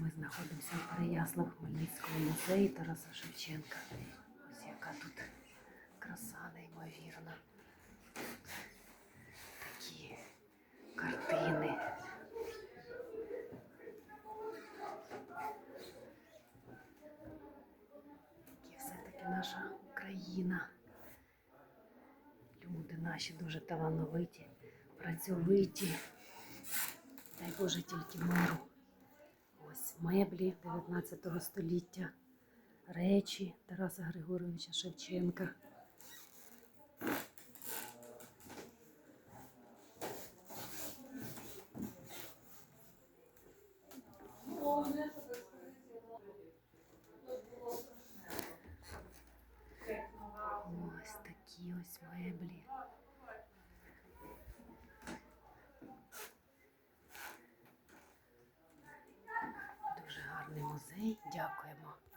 Ми знаходимося в Переяслав Хмельницькому музеї Тараса Шевченка. Ось яка тут краса неймовірна. Такі картини. Які все-таки наша Україна. Люди наші дуже талановиті, працьовиті. Дай Боже тільки миру. Меблі 19 століття, речі Тараса Григоровича Шевченка. Ось такі ось меблі. Дуже гарний музей. Дякуємо.